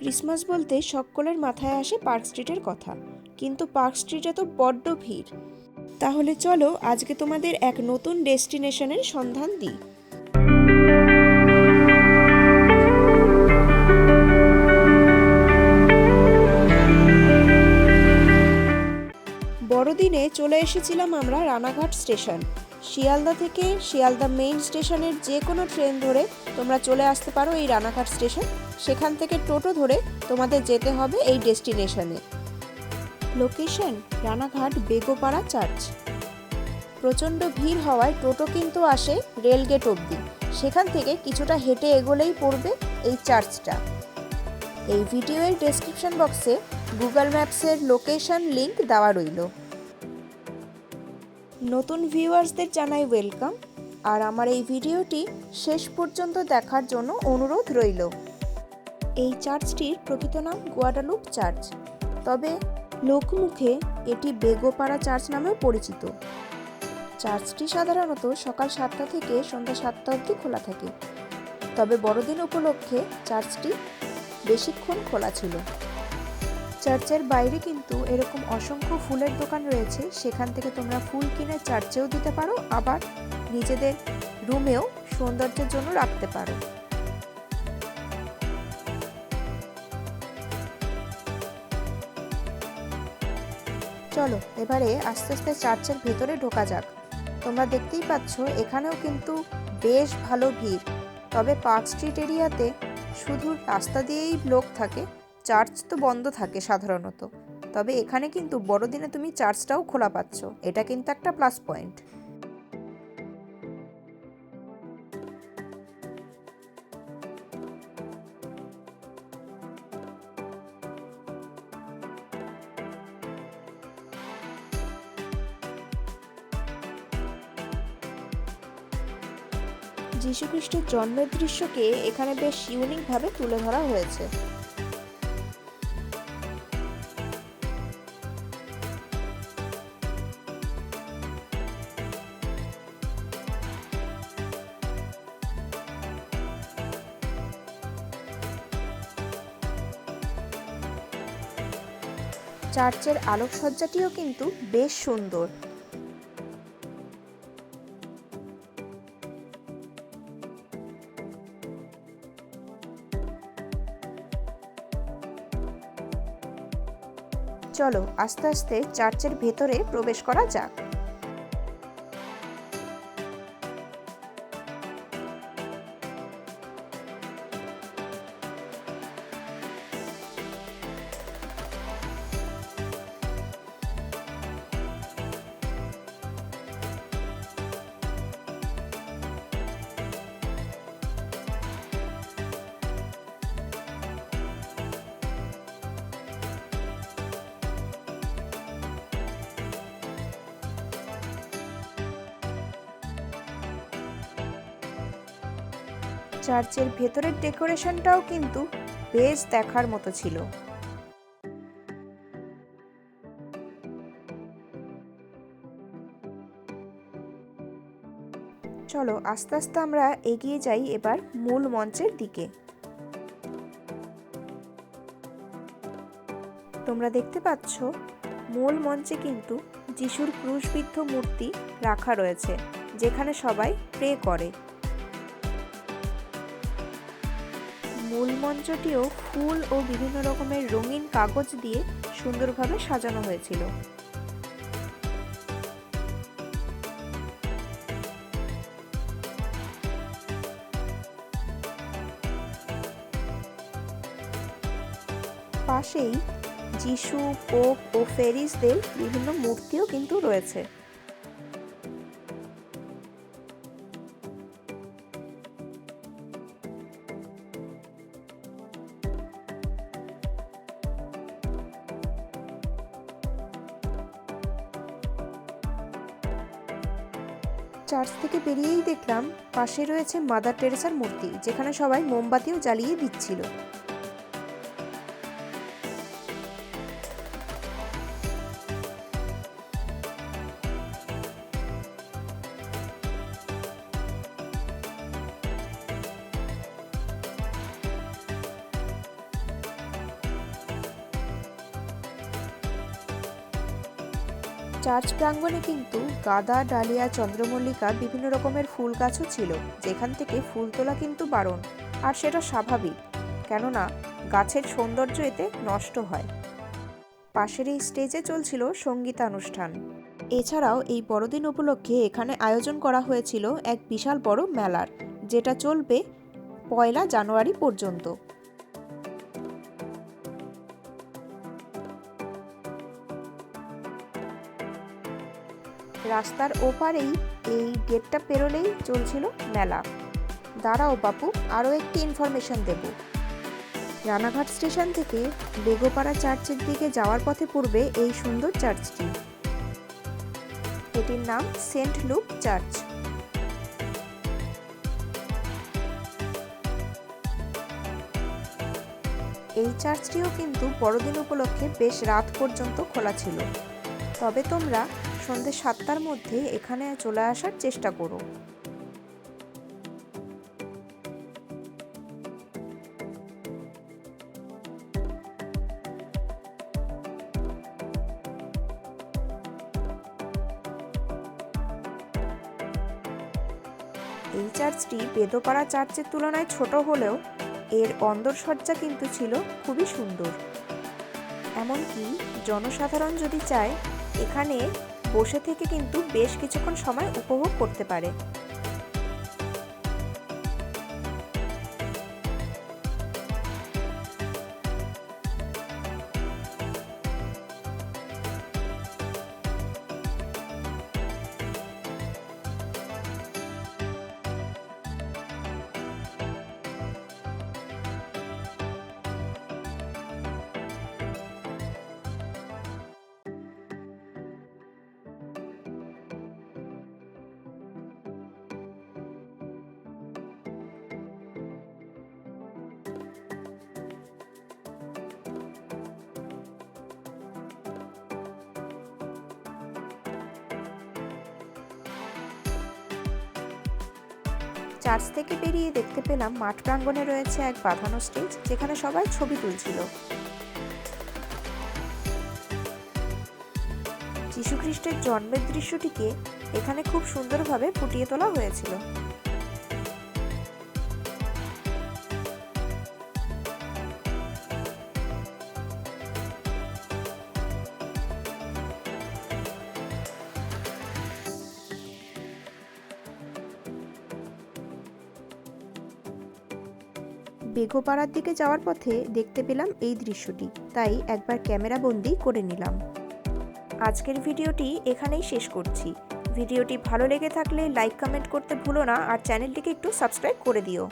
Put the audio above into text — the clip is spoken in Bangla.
ক্রিসমাস বলতে সকলের মাথায় আসে পার্ক স্ট্রিটের কথা। কিন্তু পার্ক স্ট্রিটে তো বড্ড ভিড়। তাহলে চলো, আজকে তোমাদের এক নতুন ডেস্টিনেশনের সন্ধান দিই। বড়দিনে চলে এসেছিলাম আমরা রানাঘাট স্টেশন। শিয়ালদা থেকে শিয়ালদা মেইন স্টেশনের যে কোনো ট্রেন ধরে তোমরা চলে আসতে পারো এই রানাঘাট স্টেশন। সেখান থেকে টোটো ধরে তোমাদের যেতে হবে এই ডেস্টিনেশনে। Location, Ranaghat Begopara church. প্রচণ্ড ভিড় হওয়ায় টোটো কিন্তু আসে রেলগেট অবধি। সেখান থেকে কিছুটা হেঁটে এগোলেই পড়বে এই চার্চটা। এই ভিডিওর ডেসক্রিপশন বক্সে গুগল ম্যাপসের লোকেশন লিংক দেওয়া রইল। নতুন ভিউয়ার্সদের জানাই ওয়েলকাম। আর আমার এই ভিডিওটি শেষ পর্যন্ত দেখার জন্য অনুরোধ রইল। এই চার্চটির প্রকৃত নাম গুয়াডালুপ চার্চ। তবে লোকমুখে এটি বেগোপাড়া চার্চ নামেও পরিচিত। চার্চটি সাধারণত সকাল সাতটা থেকে সন্ধ্যা সাতটা অবধি খোলা থাকে। তবে বড়দিন উপলক্ষে চার্চটি বেশিক্ষণ খোলা ছিল। চার্চের বাইরে কিন্তু এরকম অসংখ্য ফুলের দোকান রয়েছে। সেখান থেকে তোমরা ফুল কিনে চার্চেও দিতে পারো, আবার নিজেদের রুমেও সৌন্দর্যের জন্য রাখতে পারো। চলো, এবারে আস্তে আস্তে চার্চের ভেতরে ঢোকা যাক। তোমরা দেখতেই পাচ্ছ, এখানেও কিন্তু বেশ ভালো ভিড়। তবে পার্ক স্ট্রিট এরিয়াতে শুধু রাস্তা দিয়েই লোক থাকে চার্চ তো বন্ধ থাকে সাধারণত। তবে এখানে কিন্তু বড়দিনে তুমি চার্চটাও খোলা পাচ্ছ। এটা কিন্তু একটা প্লাস পয়েন্ট। যীশুখ্রিস্টের জন্মের দৃশ্যকে এখানে বেশ ইউনিকভাবে তুলে ধরা হয়েছে। চার্চের আলোকসজ্জাটিও কিন্তু বেশ সুন্দর। চলো আস্তে আস্তে চার্চের ভেতরে প্রবেশ করা যাক। চার্চের ভেতরের ডেকোরেশনটাও কিন্তু বেশ দেখার মতো ছিল। চলো, আস্তে আস্তে আমরা এগিয়ে যাই এবার মূল মঞ্চের দিকে। তোমরা দেখতে পাচ্ছ, মূল মঞ্চে কিন্তু যিশুর ক্রুশবিদ্ধ মূর্তি রাখা রয়েছে, যেখানে সবাই প্রে করে। মূল মঞ্চটিও ফুল ও বিভিন্ন রকমের রঙিন কাগজ দিয়ে সুন্দরভাবে সাজানো হয়েছিল। পাশেই যিশু, পোপ ও ফেরিসদের বিভিন্ন মূর্তিও কিন্তু রয়েছে। চার্চ থেকে বেরিয়েই দেখলাম পাশে রয়েছে মাদার টেরেসার মূর্তি, যেখানে সবাই মোমবাতিও জ্বালিয়ে দিচ্ছিল। চার্চ প্রাঙ্গণে কিন্তু গাঁদা, ডালিয়া, চন্দ্রমল্লিকা বিভিন্ন রকমের ফুল গাছও ছিল, যেখান থেকে ফুল তোলা কিন্তু বারণ, আর সেটা স্বাভাবিক, কেননা গাছের সৌন্দর্য এতে নষ্ট হয়। পাশের এই স্টেজে চলছিল সঙ্গীতানুষ্ঠান। এছাড়াও এই বড়দিন উপলক্ষে এখানে আয়োজন করা হয়েছিল এক বিশাল বড় মেলার, যেটা চলবে পয়লা জানুয়ারি পর্যন্ত। রাস্তার ওপারেই এই গেটটা পেরোলেই চলছিল মেলা। দাঁড়াও বাপু, আরও একটি ইনফরমেশন দেব। রানাঘাট স্টেশন থেকে বেগোপাড়া চার্চের দিকে যাওয়ার পথে পড়বে এই সুন্দর চার্চটি। এটির নাম সেন্ট লুক চার্চ। এই চার্চটিও কিন্তু বড়দিন উপলক্ষে বেশ রাত পর্যন্ত খোলা ছিল। তবে তোমরা সন্ধ্যে সাতটার মধ্যে এখানে চলে আসার চেষ্টা করো। এই চার্চটি বেদপাড়া চার্চের তুলনায় ছোট হলেও এর অন্দরসজ্জা কিন্তু ছিল খুবই সুন্দর। এমনকি জনসাধারণ যদি চায়, এখানে বসে থেকে কিন্তু বেশ কিছুক্ষণ সময় উপভোগ করতে পারে। চার্চ থেকে বেরিয়ে দেখতে পেলাম মাঠ প্রাঙ্গণে রয়েছে এক বাঁধানো স্টেজ যেখানে সবাই ছবি তুলছিল। যীশুখ্রিস্টের জন্মের দৃশ্যটিকে এখানে খুব সুন্দরভাবে ফুটিয়ে তোলা হয়েছিল। বেঘোপাড়ার দিকে যাওয়ার পথে দেখতে পেলাম এই দৃশ্যটি। তাই একবার ক্যামেরা বন্দি করে নিলাম। আজকের ভিডিওটি এখানেই শেষ করছি। ভিডিওটি ভালো লেগে থাকলে লাইক, কমেন্ট করতে ভুলো না আর চ্যানেলটিকে একটু সাবস্ক্রাইব করে দিও।